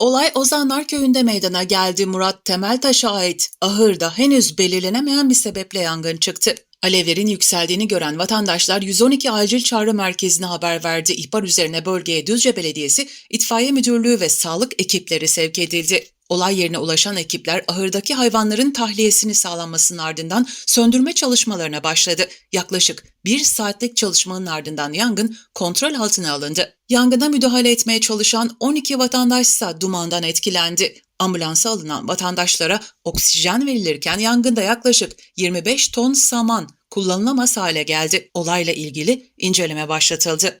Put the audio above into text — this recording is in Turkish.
Olay Ozanlar Köyü'nde meydana geldi. Murat Temeltaş'a ait ahırda henüz belirlenemeyen bir sebeple yangın çıktı. Alevlerin yükseldiğini gören vatandaşlar 112 acil çağrı merkezine haber verdi. İhbar üzerine bölgeye Düzce Belediyesi, İtfaiye Müdürlüğü ve sağlık ekipleri sevk edildi. Olay yerine ulaşan ekipler ahırdaki hayvanların tahliyesini sağlanmasının ardından söndürme çalışmalarına başladı. Yaklaşık bir saatlik çalışmanın ardından yangın kontrol altına alındı. Yangına müdahale etmeye çalışan 12 vatandaşsa dumandan etkilendi. Ambulansa alınan vatandaşlara oksijen verilirken yangında yaklaşık 25 ton saman kullanılamaz hale geldi. Olayla ilgili inceleme başlatıldı.